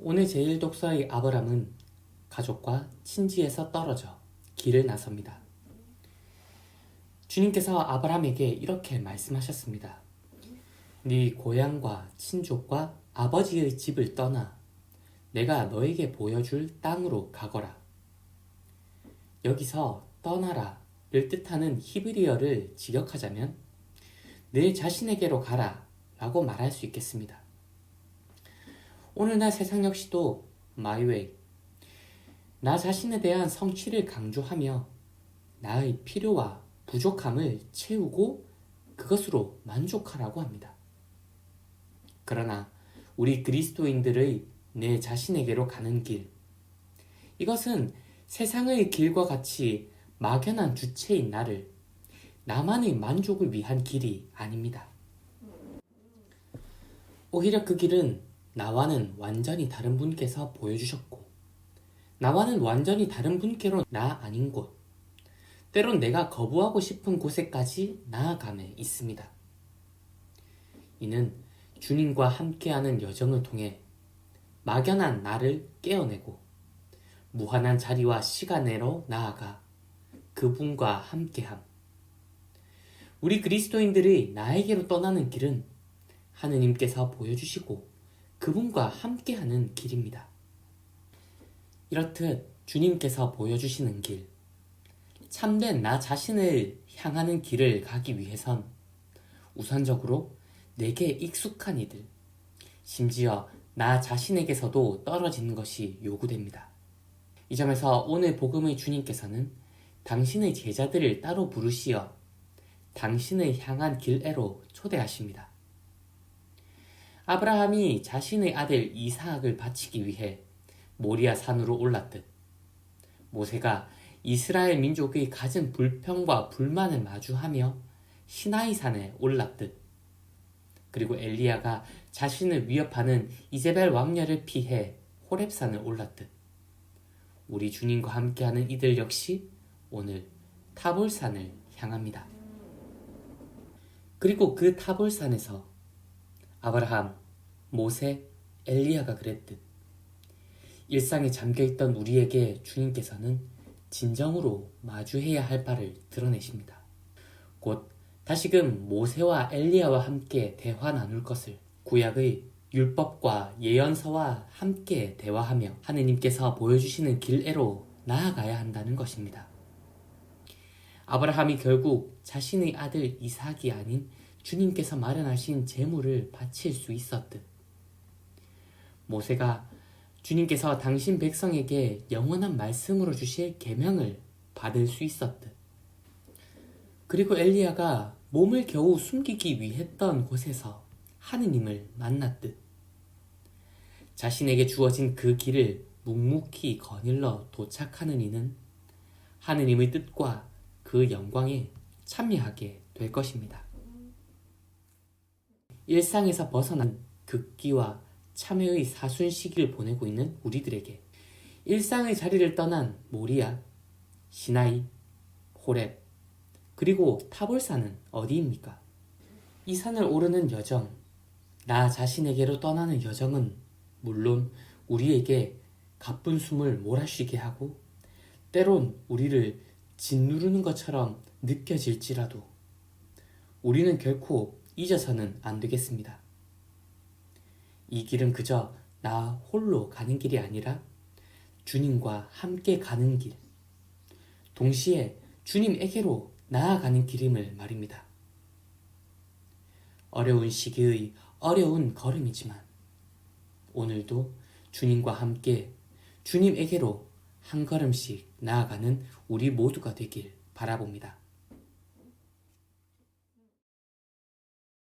오늘 제일 독서의 아브람은 가족과 친지에서 떨어져 길을 나섭니다. 주님께서 아브람에게 이렇게 말씀하셨습니다. 네 고향과 친족과 아버지의 집을 떠나 내가 너에게 보여줄 땅으로 가거라. 여기서 떠나라를 뜻하는 히브리어를 직역하자면 내 자신에게로 가라 라고 말할 수 있겠습니다. 오늘날 세상 역시도 마이웨이 나 자신에 대한 성취를 강조하며 나의 필요와 부족함을 채우고 그것으로 만족하라고 합니다. 그러나 우리 그리스도인들의 내 자신에게로 가는 길 이것은 세상의 길과 같이 막연한 주체인 나를 나만의 만족을 위한 길이 아닙니다. 오히려 그 길은 나와는 완전히 다른 분께서 보여주셨고, 나와는 완전히 다른 분께로 나 아닌 곳, 때론 내가 거부하고 싶은 곳에까지 나아감에 있습니다. 이는 주님과 함께하는 여정을 통해 막연한 나를 깨어내고 무한한 자리와 시간으로 나아가 그분과 함께함. 우리 그리스도인들이 나에게로 떠나는 길은 하느님께서 보여주시고 그분과 함께하는 길입니다. 이렇듯 주님께서 보여주시는 길, 참된 나 자신을 향하는 길을 가기 위해선 우선적으로 내게 익숙한 이들, 심지어 나 자신에게서도 떨어지는 것이 요구됩니다. 이 점에서 오늘 복음의 주님께서는 당신의 제자들을 따로 부르시어 당신을 향한 길에로 초대하십니다. 아브라함이 자신의 아들 이사학을 바치기 위해 모리아 산으로 올랐듯 모세가 이스라엘 민족의 갖은 불평과 불만을 마주하며 시나이 산에 올랐듯 그리고 엘리야가 자신을 위협하는 이제벨 왕녀를 피해 호렙산을 올랐듯 우리 주님과 함께하는 이들 역시 오늘 타볼산을 향합니다. 그리고 그 타볼산에서 아브라함, 모세, 엘리야가 그랬듯 일상에 잠겨있던 우리에게 주님께서는 진정으로 마주해야 할 바를 드러내십니다. 곧 다시금 모세와 엘리야와 함께 대화 나눌 것을 구약의 율법과 예언서와 함께 대화하며 하느님께서 보여주시는 길에로 나아가야 한다는 것입니다. 아브라함이 결국 자신의 아들 이삭이 아닌 주님께서 마련하신 재물을 바칠 수 있었듯. 모세가 주님께서 당신 백성에게 영원한 말씀으로 주실 계명을 받을 수 있었듯. 그리고 엘리야가 몸을 겨우 숨기기 위했던 곳에서 하느님을 만났듯. 자신에게 주어진 그 길을 묵묵히 거닐러 도착하는 이는 하느님의 뜻과 그 영광에 참여하게 될 것입니다. 일상에서 벗어난 극기와 참여의 사순 시기를 보내고 있는 우리들에게 일상의 자리를 떠난 모리아, 시나이, 호렙, 그리고 타볼산은 어디입니까? 이 산을 오르는 여정, 나 자신에게로 떠나는 여정은 물론 우리에게 가쁜 숨을 몰아쉬게 하고 때론 우리를 짓누르는 것처럼 느껴질지라도 우리는 결코 잊어서는 안 되겠습니다. 이 길은 그저 나 홀로 가는 길이 아니라 주님과 함께 가는 길, 동시에 주님에게로 나아가는 길임을 말입니다. 어려운 시기의 어려운 걸음이지만 오늘도 주님과 함께 주님에게로 한 걸음씩 나아가는 우리 모두가 되길 바라봅니다.